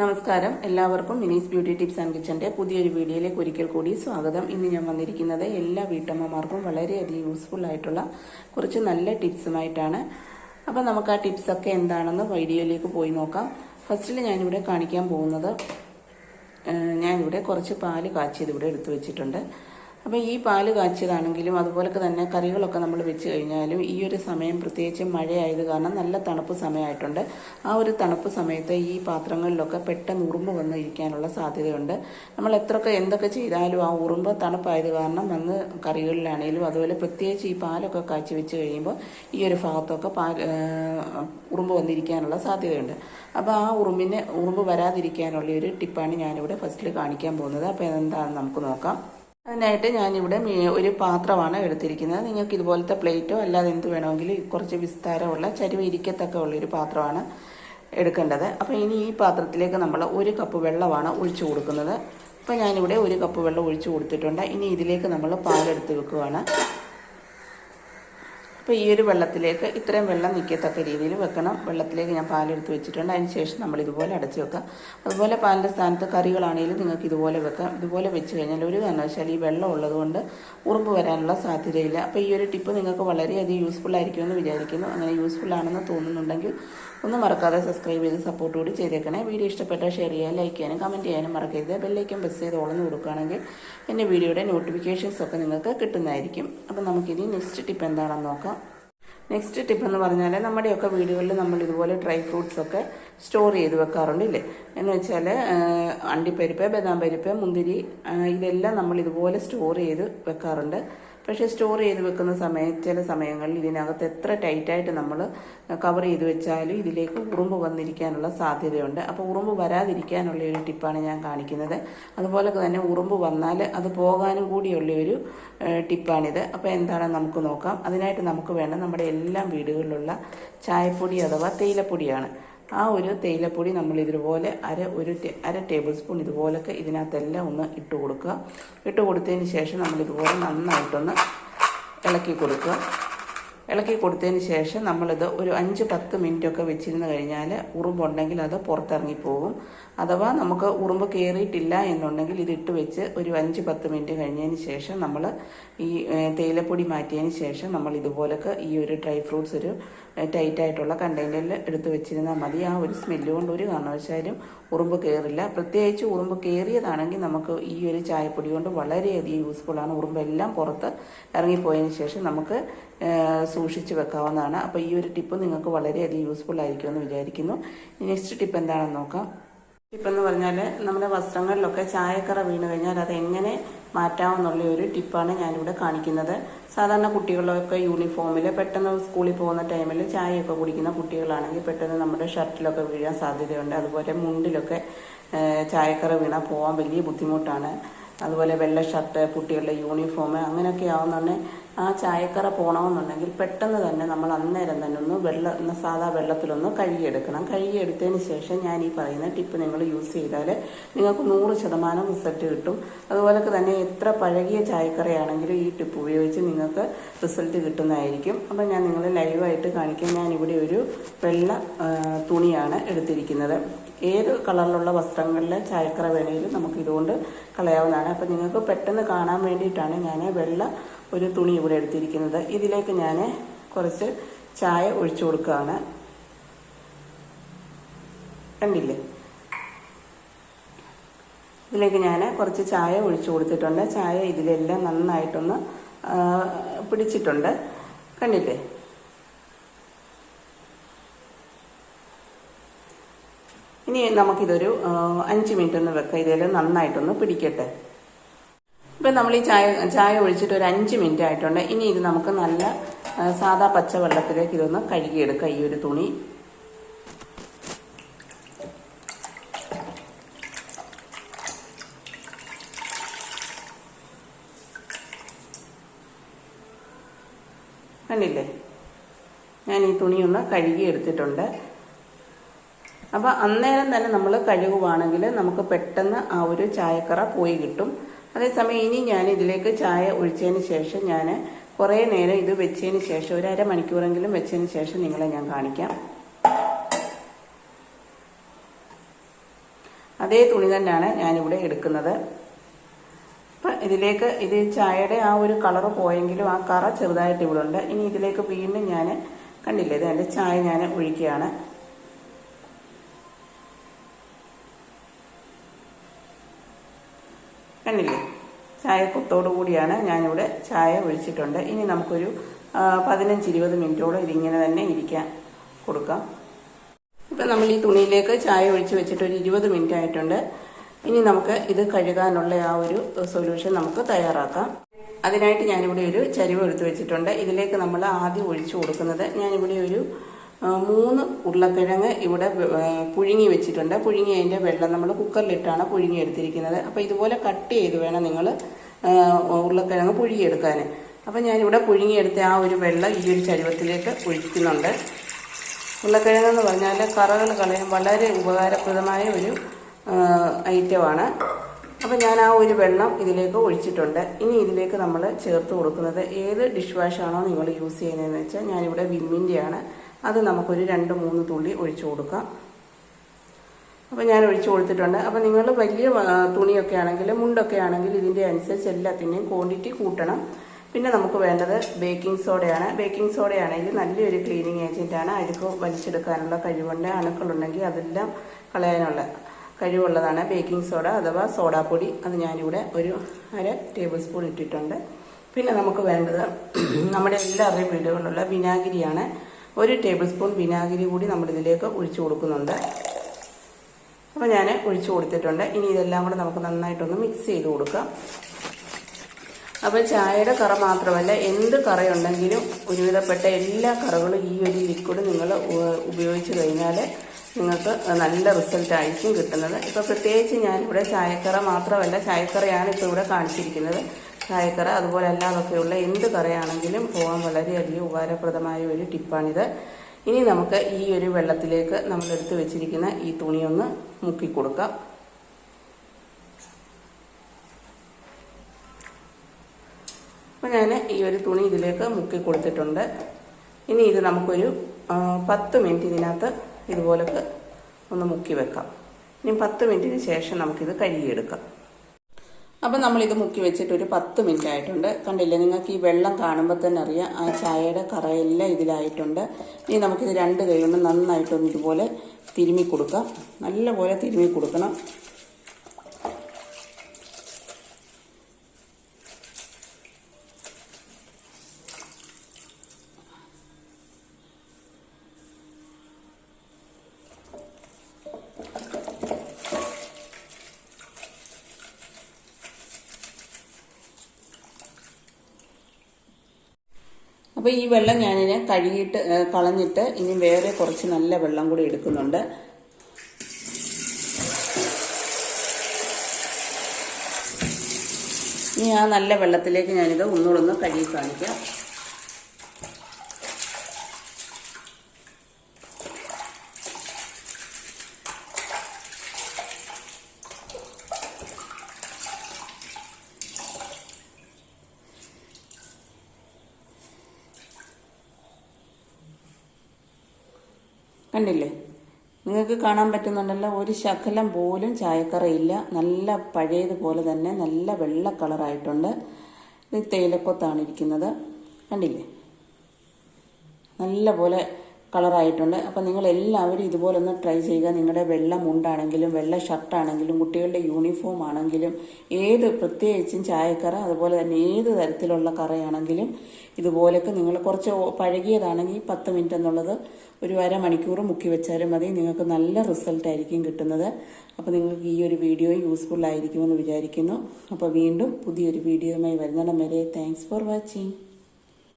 നമസ്കാരം. എല്ലാവർക്കും Mini's beauty tips and കിച്ചന്റെ പുതിയൊരു വീഡിയോയിലേക്ക് ഒരിക്കൽ കൂടി സ്വാഗതം. ഇന്ന് ഞാൻ വന്നിരിക്കുന്നത് എല്ലാ വീട്ടമ്മമാർക്കും വളരെയധികം യൂസ്ഫുൾ ആയിട്ടുള്ള കുറച്ച് നല്ല ടിപ്സുമായിട്ടാണ്. അപ്പോൾ നമുക്ക് ആ ടിപ്സൊക്കെ എന്താണെന്ന് വീഡിയോയിലേക്ക് പോയി നോക്കാം. ഫസ്റ്റിൽ ഞാനിവിടെ കാണിക്കാൻ പോകുന്നത് ഞാനിവിടെ കുറച്ച് പാൽ കാച്ചിയത് ഇവിടെ എടുത്തു വെച്ചിട്ടുണ്ട്. അപ്പോൾ ഈ പാൽ കാച്ചിയതാണെങ്കിലും അതുപോലൊക്കെ തന്നെ കറികളൊക്കെ നമ്മൾ വെച്ച് കഴിഞ്ഞാലും ഈ ഒരു സമയം പ്രത്യേകിച്ച് മഴയായത് കാരണം നല്ല തണുപ്പ് സമയമായിട്ടുണ്ട്. ആ ഒരു തണുപ്പ് സമയത്ത് ഈ പാത്രങ്ങളിലൊക്കെ പെട്ടെന്ന് ഉറുമ്പ് വന്ന് ഇരിക്കാനുള്ള സാധ്യതയുണ്ട്. നമ്മൾ എത്രയൊക്കെ എന്തൊക്കെ ചെയ്താലും ആ ഉറുമ്പ് തണുപ്പായത് കാരണം വന്ന് കറികളിലാണെങ്കിലും അതുപോലെ പ്രത്യേകിച്ച് ഈ പാലൊക്കെ കാച്ചി വെച്ച് കഴിയുമ്പോൾ ഈ ഒരു ഭാഗത്തൊക്കെ പാൽ ഉറുമ്പ് വന്നിരിക്കാനുള്ള സാധ്യതയുണ്ട്. അപ്പോൾ ആ ഉറുമ്പിന് ഉറുമ്പ് വരാതിരിക്കാനുള്ള ഒരു ടിപ്പാണ് ഞാനിവിടെ ഫസ്റ്റിൽ കാണിക്കാൻ പോകുന്നത്. അപ്പോൾ എന്താണെന്ന് നമുക്ക് നോക്കാം. അതിനായിട്ട് ഞാനിവിടെ ഒരു പാത്രമാണ് എടുത്തിരിക്കുന്നത്. നിങ്ങൾക്ക് ഇതുപോലത്തെ പ്ലേറ്റോ അല്ലാതെ എന്ത് വേണമെങ്കിലും കുറച്ച് വിസ്താരമുള്ള ചരിവ് ഇരിക്കത്തൊക്കെ ഉള്ളൊരു പാത്രമാണ് എടുക്കേണ്ടത്. അപ്പോൾ ഇനി ഈ പാത്രത്തിലേക്ക് നമ്മൾ ഒരു കപ്പ് വെള്ളമാണ് ഒഴിച്ചു കൊടുക്കുന്നത്. അപ്പോൾ ഞാനിവിടെ ഒരു കപ്പ് വെള്ളം ഒഴിച്ചു കൊടുത്തിട്ടുണ്ട്. ഇനി ഇതിലേക്ക് നമ്മൾ പാലെടുത്ത് വെക്കുകയാണ്. അപ്പോൾ ഈ ഒരു വെള്ളത്തിലേക്ക് ഇത്രയും വെള്ളം നിൽക്കത്തക്ക രീതിയിൽ വെക്കണം. വെള്ളത്തിലേക്ക് ഞാൻ പാലെടുത്ത് വെച്ചിട്ടുണ്ട്. അതിന് ശേഷം നമ്മൾ ഇതുപോലെ അടച്ചു വെക്കാം അതുപോലെ പാലിന്റെ സ്ഥാനത്ത് കറികളാണെങ്കിലും നിങ്ങൾക്ക് ഇതുപോലെ വെക്കാം. ഇതുപോലെ വെച്ച് കഴിഞ്ഞാൽ ഒരു കാരണവശാൽ ഈ വെള്ളം ഉള്ളതുകൊണ്ട് ഉറുമ്പ് വരാനുള്ള സാധ്യതയില്ല. അപ്പോൾ ഈ ഒരു ടിപ്പ് നിങ്ങൾക്ക് വളരെയധികം യൂസ്ഫുൾ ആയിരിക്കുമെന്ന് വിചാരിക്കുന്നു. അങ്ങനെ യൂസ്ഫുൾ ആണെന്ന് തോന്നുന്നുണ്ടെങ്കിൽ ഒന്നും മറക്കാതെ സബ്സ്ക്രൈബ് ചെയ്ത് സപ്പോർട്ട് കൂടി ചെയ്തേക്കണേ. വീഡിയോ ഇഷ്ടപ്പെട്ടാൽ ഷെയർ ചെയ്യാൻ ലൈക്ക് ചെയ്യാനും കമന്റ് ചെയ്യാനും മറക്കരുത്. ബെല്ലൈക്കൻ പ്രസ് ചെയ്ത് ഓളന്ന് കൊടുക്കുകയാണെങ്കിൽ എന്റെ വീഡിയോയുടെ നോട്ടിഫിക്കേഷൻസ് ഒക്കെ നിങ്ങൾക്ക് കിട്ടുന്നതായിരിക്കും. അപ്പോൾ നമുക്കിനി നെക്സ്റ്റ് ടിപ്പ് എന്താണെന്ന് നോക്കാം. നെക്സ്റ്റ് ടിപ്പ് എന്ന് പറഞ്ഞാൽ നമ്മുടെയൊക്കെ വീടുകളിൽ നമ്മൾ ഇതുപോലെ ഡ്രൈ ഫ്രൂട്ട്സ് ഒക്കെ സ്റ്റോർ ചെയ്ത് വെക്കാറുണ്ട് ഇല്ലേ? എന്ന് വെച്ചാൽ അണ്ടിപ്പരിപ്പ് ബദാം പരിപ്പ് മുന്തിരി ഇതെല്ലാം നമ്മൾ ഇതുപോലെ സ്റ്റോർ ചെയ്ത് വെക്കാറുണ്ട്. പക്ഷേ സ്റ്റോർ ചെയ്ത് വെക്കുന്ന സമയത്ത് ചില സമയങ്ങളിൽ ഇതിനകത്ത് എത്ര ടൈറ്റായിട്ട് നമ്മൾ കവർ ചെയ്ത് വെച്ചാലും ഇതിലേക്ക് ഉറുമ്പ് വന്നിരിക്കാനുള്ള സാധ്യതയുണ്ട്. അപ്പോൾ ഉറുമ്പ് വരാതിരിക്കാനുള്ള ഒരു ടിപ്പാണ് ഞാൻ കാണിക്കുന്നത്. അതുപോലെ തന്നെ ഉറുമ്പ് വന്നാൽ അത് പോകാനും കൂടിയുള്ള ഒരു ടിപ്പാണിത്. അപ്പോൾ എന്താണ് നമുക്ക് നോക്കാം. അതിനായിട്ട് നമുക്ക് വേണ്ട നമ്മുടെ എല്ലാ വീടുകളിലുള്ള ചായപ്പൊടി അഥവാ തേയിലപ്പൊടിയാണ്. ആ ഒരു തേയിലപ്പൊടി നമ്മൾ ഇതുപോലെ അര ഒരു അര ടേബിൾ സ്പൂൺ ഇതുപോലൊക്കെ ഇതിനകത്തെല്ലാം ഒന്ന് ഇട്ട് കൊടുക്കുക. ഇട്ട് കൊടുത്തതിന് ശേഷം നമ്മൾ ഇതുപോലെ നന്നായിട്ടൊന്ന് ഇളക്കി കൊടുക്കുക. ഇളക്കി കൊടുത്തതിന് ശേഷം നമ്മളിത് ഒരു അഞ്ച് പത്ത് മിനിറ്റ് ഒക്കെ വെച്ചിരുന്ന് കഴിഞ്ഞാൽ ഉറുമ്പുണ്ടെങ്കിൽ അത് പുറത്തിറങ്ങി പോകും. അഥവാ നമുക്ക് ഉറുമ്പ് കയറിയിട്ടില്ല എന്നുണ്ടെങ്കിൽ ഇതിട്ട് വെച്ച് ഒരു അഞ്ച് പത്ത് മിനിറ്റ് കഴിഞ്ഞതിന് ശേഷം നമ്മൾ ഈ തേയിലപ്പൊടി മാറ്റിയതിന് ശേഷം നമ്മൾ ഇതുപോലൊക്കെ ഈ ഒരു ഡ്രൈ ഫ്രൂട്ട്സ് ഒരു ടൈറ്റ് ആയിട്ടുള്ള കണ്ടെയ്നറിൽ എടുത്ത് വെച്ചിരുന്നാൽ മതി. ആ ഒരു സ്മെല്ല് കൊണ്ട് ഒരു കാരണവശാലും ഉറുമ്പ് കയറില്ല പ്രത്യേകിച്ച് ഉറുമ്പ് കയറിയതാണെങ്കിൽ നമുക്ക് ഈ ഒരു ചായപ്പൊടി കൊണ്ട് വളരെയധികം യൂസ്ഫുള്ളാണ് ഉറുമ്പെല്ലാം പുറത്ത് ഇറങ്ങിപ്പോയതിന് ശേഷം നമുക്ക് സൂക്ഷിച്ച് വെക്കാവുന്നതാണ്. അപ്പോൾ ഈ ഒരു ടിപ്പ് നിങ്ങൾക്ക് വളരെയധികം യൂസ്ഫുൾ ആയിരിക്കുമെന്ന് വിചാരിക്കുന്നു. നെക്സ്റ്റ് ടിപ്പ് എന്താണെന്ന് നോക്കാം. ടിപ്പ് എന്ന് പറഞ്ഞാൽ നമ്മുടെ വസ്ത്രങ്ങളിലൊക്കെ ചായക്കറ വീണ് കഴിഞ്ഞാൽ അത് എങ്ങനെ മാറ്റാമെന്നുള്ള ഒരു ടിപ്പാണ് ഞാനിവിടെ കാണിക്കുന്നത്. സാധാരണ കുട്ടികളൊക്കെ യൂണിഫോമിൽ പെട്ടെന്ന് സ്കൂളിൽ പോകുന്ന ടൈമിൽ ചായയൊക്കെ കുടിക്കുന്ന കുട്ടികളാണെങ്കിൽ പെട്ടെന്ന് നമ്മുടെ ഷർട്ടിലൊക്കെ വീഴാൻ സാധ്യതയുണ്ട്. അതുപോലെ മുണ്ടിലൊക്കെ ചായക്കറ വീണാൽ പോകാൻ വലിയ ബുദ്ധിമുട്ടാണ്. അതുപോലെ വെള്ള ഷർട്ട് കുട്ടികളുടെ യൂണിഫോം അങ്ങനെയൊക്കെ ആവുന്നുണ്ടെങ്കിൽ ആ ചായക്കറ പോകണമെന്നുണ്ടെങ്കിൽ പെട്ടെന്ന് തന്നെ നമ്മൾ അന്നേരം തന്നെ ഒന്ന് വെള്ളം സാധാ വെള്ളത്തിലൊന്ന് കഴുകിയെടുക്കണം. കഴുകിയെടുത്തതിന് ശേഷം ഞാൻ ഈ പറയുന്ന ടിപ്പ് നിങ്ങൾ യൂസ് ചെയ്താൽ നിങ്ങൾക്ക് നൂറ് ശതമാനം റിസൾട്ട് കിട്ടും. അതുപോലൊക്കെ തന്നെ എത്ര പഴകിയ ചായക്കറയാണെങ്കിലും ഈ ടിപ്പ് ഉപയോഗിച്ച് നിങ്ങൾക്ക് റിസൾട്ട് കിട്ടുന്നതായിരിക്കും. അപ്പം ഞാൻ നിങ്ങളെ ലൈവായിട്ട് കാണിക്കാൻ ഞാൻ ഇവിടെ ഒരു വെള്ള തുണിയാണ് എടുത്തിരിക്കുന്നത്. ഏത് കളറിലുള്ള വസ്ത്രങ്ങളിൽ ചായക്കറ വേണമെങ്കിലും നമുക്ക് ഇതുകൊണ്ട് കളയാവുന്നതാണ്. അപ്പം നിങ്ങൾക്ക് പെട്ടെന്ന് കാണാൻ വേണ്ടിയിട്ടാണ് ഞാൻ വെള്ള ഒരു തുണി ഇവിടെ എടുത്തിരിക്കുന്നത്. ഇതിലേക്ക് ഞാൻ കുറച്ച് ചായ ഒഴിച്ചു കൊടുക്കുകയാണ്. കണ്ടില്ലേ? ഇതിലേക്ക് ഞാൻ കുറച്ച് ചായ ഒഴിച്ചു കൊടുത്തിട്ടുണ്ട്. ചായ ഇതിലെല്ലാം നന്നായിട്ടൊന്ന് പിടിച്ചിട്ടുണ്ട്. കണ്ടില്ലേ? ഇനി നമുക്കിതൊരു അഞ്ച് മിനിറ്റ് ഒന്ന് വെക്കാം. ഇതെല്ലാം നന്നായിട്ടൊന്ന് പിടിക്കട്ടെ. ഇപ്പം നമ്മൾ ഈ ചായ ചായ ഒഴിച്ചിട്ട് ഒരു അഞ്ച് മിനിറ്റ് ആയിട്ടുണ്ട്. ഇനി ഇത് നമുക്ക് നല്ല സാധാ പച്ച പച്ചവെള്ളത്തിലേക്ക് ഇതൊന്ന് കഴുകിയെടുക്കാം ഈ ഒരു തുണി. കണ്ടില്ലേ? ഞാൻ ഈ തുണി ഒന്ന് കഴുകി എടുത്തിട്ടുണ്ട് അപ്പോൾ അന്നേരം തന്നെ നമ്മൾ കഴുകുവാണെങ്കിൽ നമുക്ക് പെട്ടെന്ന് ആ ഒരു ചായക്കറ പോയി കിട്ടും. അതേസമയം ഇനി ഞാൻ ഇതിലേക്ക് ചായ ഒഴിച്ചതിന് ശേഷം ഞാൻ കുറേ നേരം ഇത് വെച്ചതിന് ശേഷം ഒരു അരമണിക്കൂറെങ്കിലും വെച്ചതിന് ശേഷം നിങ്ങളെ ഞാൻ കാണിക്കാം. അതേ തുണി തന്നെയാണ് ഞാനിവിടെ എടുക്കുന്നത്. അപ്പം ഇതിലേക്ക് ഇത് ചായയുടെ ആ ഒരു കളറ് പോയെങ്കിലും ആ കറ ചെറുതായിട്ട് ഇവിടെ ഉണ്ട്. ഇനി ഇതിലേക്ക് വീണ്ടും ഞാൻ കണ്ടില്ലേ ഇത് എന്റെ ചായ ഞാൻ ഒഴിക്കുകയാണ്. കണ്ടില്ലേ? ചായ കൊത്തോടു കൂടിയാണ് ഞാനിവിടെ ചായ ഒഴിച്ചിട്ടുണ്ട് ഇനി നമുക്കൊരു പതിനഞ്ച് ഇരുപത് മിനിറ്റോളം ഇതിങ്ങനെ തന്നെ ഇരിക്കാൻ കൊടുക്കാം. ഇപ്പം നമ്മൾ ഈ തുണിയിലേക്ക് ചായ ഒഴിച്ച് വെച്ചിട്ട് ഒരു ഇരുപത് മിനിറ്റ് ആയിട്ടുണ്ട് ഇനി നമുക്ക് ഇത് കഴുകാനുള്ള ആ ഒരു സൊല്യൂഷൻ നമുക്ക് തയ്യാറാക്കാം. അതിനായിട്ട് ഞാനിവിടെ ഒരു ചരിവ് എടുത്തു വെച്ചിട്ടുണ്ട്. ഇതിലേക്ക് നമ്മൾ ആദ്യം ഒഴിച്ചു കൊടുക്കുന്നത് ഞാനിവിടെ ഒരു മൂന്ന് ഉരുളക്കിഴങ്ങ് ഇവിടെ പുഴുങ്ങി വെച്ചിട്ടുണ്ട്. പുഴുങ്ങി അതിന്റെ വെള്ളം നമ്മൾ കുക്കറിലിട്ടാണ് പുഴുങ്ങി എടുത്തിരിക്കുന്നത്. അപ്പോൾ ഇതുപോലെ കട്ട് ചെയ്ത് വേണം നിങ്ങൾ ഉരുളക്കിഴങ്ങ് പുഴുങ്ങിയെടുക്കാൻ അപ്പം ഞാനിവിടെ പുഴുങ്ങിയെടുത്ത ആ ഒരു വെള്ളം ഈ ഒരു ചരുവത്തിലേക്ക് ഒഴിക്കുന്നുണ്ട്. ഉരുളക്കിഴങ്ങെന്ന് പറഞ്ഞാൽ കറകൾ കളയാൻ വളരെ ഉപകാരപ്രദമായ ഒരു ഐറ്റമാണ്. അപ്പോൾ ഞാൻ ആ ഒരു വെള്ളം ഇതിലേക്ക് ഒഴിച്ചിട്ടുണ്ട്. ഇനി ഇതിലേക്ക് നമ്മൾ ചേർത്ത് കൊടുക്കുന്നത് ഏത് ഡിഷ് വാഷാണോ നിങ്ങൾ യൂസ് ചെയ്യുന്നതെന്ന് വെച്ചാൽ ഞാനിവിടെ വിമ്മിന്റെയാണ്. അത് നമുക്കൊരു രണ്ട് മൂന്ന് തുള്ളി ഒഴിച്ചു കൊടുക്കാം. അപ്പോൾ ഞാൻ ഒഴിച്ചു കൊടുത്തിട്ടുണ്ട്. അപ്പോൾ നിങ്ങൾ വലിയ തുണിയൊക്കെ ആണെങ്കിൽ മുണ്ടൊക്കെ ആണെങ്കിൽ ഇതിന്റെ അനുസരിച്ച് എല്ലാത്തിന്റെയും ക്വാണ്ടിറ്റി കൂട്ടണം. പിന്നെ നമുക്ക് വേണ്ടത് ബേക്കിംഗ് സോഡയാണ് ബേക്കിംഗ് സോഡയാണെങ്കിൽ നല്ലൊരു ക്ലീനിങ് ഏജന്റാണ് അഴുക്ക് വലിച്ചെടുക്കാനുള്ള കഴിവുണ്ട്. അണുക്കളുണ്ടെങ്കിൽ അതെല്ലാം കളയാനുള്ള കഴിവുള്ളതാണ് ബേക്കിംഗ് സോഡ അഥവാ സോഡാപ്പൊടി അത് ഞാനിവിടെ ഒരു അര ടേബിൾ സ്പൂൺ ഇട്ടിട്ടുണ്ട്. പിന്നെ നമുക്ക് വേണ്ടത് നമ്മുടെ എല്ലാവരുടെയും വീടുകളിലുള്ള വിനാഗിരിയാണ്. ഒരു ടേബിൾ സ്പൂൺ വിനാഗിരി കൂടി നമ്മളിതിലേക്ക് ഒഴിച്ചു കൊടുക്കുന്നുണ്ട്. അപ്പോൾ ഞാൻ ഒഴിച്ചു കൊടുത്തിട്ടുണ്ട്. ഇനി ഇതെല്ലാം കൂടെ നമുക്ക് നന്നായിട്ടൊന്ന് മിക്സ് ചെയ്ത് കൊടുക്കാം. അപ്പോൾ ചായയുടെ കറ മാത്രമല്ല എന്ത് കറയുണ്ടെങ്കിലും ഒരുവിധപ്പെട്ട എല്ലാ കറകളും ഈ ഒരു ലിക്വിഡ് നിങ്ങൾ ഉപയോഗിച്ച് കഴിഞ്ഞാൽ നിങ്ങൾക്ക് നല്ല റിസൾട്ട് ആയിരിക്കും കിട്ടുന്നത്. ഇപ്പോൾ പ്രത്യേകിച്ച് ഞാനിവിടെ ചായക്കറ മാത്രമല്ല ചായക്കറയാണ് ഇപ്പോൾ ഇവിടെ കാണിച്ചിരിക്കുന്നത്. ചായക്കറ അതുപോലെ അല്ലാതൊക്കെയുള്ള എന്ത് കറയാണെങ്കിലും പോകാൻ വളരെയധികം ഉപകാരപ്രദമായ ഒരു ടിപ്പാണിത്. ഇനി നമുക്ക് ഈ ഒരു വെള്ളത്തിലേക്ക് നമ്മൾ എടുത്തു വെച്ചിരിക്കുന്ന ഈ തുണിയൊന്ന് മുക്കി കൊടുക്കാം അപ്പോൾ ഞാൻ ഈ ഒരു തുണി ഇതിലേക്ക് മുക്കി കൊടുത്തിട്ടുണ്ട് ഇനി ഇത് നമുക്കൊരു പത്ത് മിനിറ്റ് ഇതിനകത്ത് ഇതുപോലൊക്കെ ഒന്ന് മുക്കി വെക്കാം. ഇനി പത്ത് മിനിറ്റിന് ശേഷം നമുക്കിത് കഴുകിയെടുക്കാം. അപ്പം നമ്മളിത് മുക്കി വെച്ചിട്ട് ഒരു പത്ത് മിനിറ്റ് ആയിട്ടുണ്ട്. കണ്ടില്ലേ നിങ്ങൾക്ക് ഈ വെള്ളം കാണുമ്പോൾ തന്നെ അറിയാം ആ ചായയുടെ കറയെല്ലാം ഇതിലായിട്ടുണ്ട്. ഇനി നമുക്കിത് രണ്ട് കൈ കൊണ്ട് നന്നായിട്ടൊന്ന് ഇതുപോലെ തിരുമ്മി കൊടുക്കാം. നല്ലപോലെ തിരുമ്മി കൊടുക്കണം. അപ്പോൾ ഈ വെള്ളം ഞാനിനെ കഴുകിയിട്ട് കളഞ്ഞിട്ട് ഇനി വേറെ കുറച്ച് നല്ല വെള്ളം കൂടി എടുക്കുന്നുണ്ട്. ഇനി ആ നല്ല വെള്ളത്തിലേക്ക് ഞാനിത് ഒന്നുകൂടെ ഒന്ന് കഴുകി കാണിക്കാം. കണ്ടില്ലേ? നിങ്ങൾക്ക് കാണാൻ പറ്റുന്നുണ്ടല്ലോ ഒരു ശകലം പോലും ചായക്കറയില്ല. നല്ല പഴയതുപോലെ തന്നെ നല്ല വെള്ള കളറായിട്ടുണ്ട്. ഇത് തേയിലക്കൊത്താണ് ഇരിക്കുന്നത്. കണ്ടില്ലേ? നല്ല പോലെ കളറായിട്ടുണ്ട്. അപ്പം നിങ്ങൾ എല്ലാവരും ഇതുപോലെ ഒന്ന് ട്രൈ ചെയ്യുക. നിങ്ങളുടെ വെള്ള മുണ്ടാണെങ്കിലും വെള്ള ഷർട്ടാണെങ്കിലും കുട്ടികളുടെ യൂണിഫോം ആണെങ്കിലും ഏത് പ്രത്യേകിച്ചും ചായക്കറ അതുപോലെ തന്നെ ഏത് തരത്തിലുള്ള കറയാണെങ്കിലും ഇതുപോലൊക്കെ നിങ്ങൾ കുറച്ച് പഴകിയതാണെങ്കിൽ പത്ത് മിനിറ്റ് എന്നുള്ളത് ഒരു അരമണിക്കൂർ മുക്കി വെച്ചാലും മതി. നിങ്ങൾക്ക് നല്ല റിസൾട്ട് ആയിരിക്കും കിട്ടുന്നത്. അപ്പോൾ നിങ്ങൾക്ക് ഈ ഒരു വീഡിയോ യൂസ്ഫുൾ ആയിരിക്കുമെന്ന് വിചാരിക്കുന്നു. അപ്പോൾ വീണ്ടും പുതിയൊരു വീഡിയോയുമായി വരുന്നിടം വരെ. Thanks for watching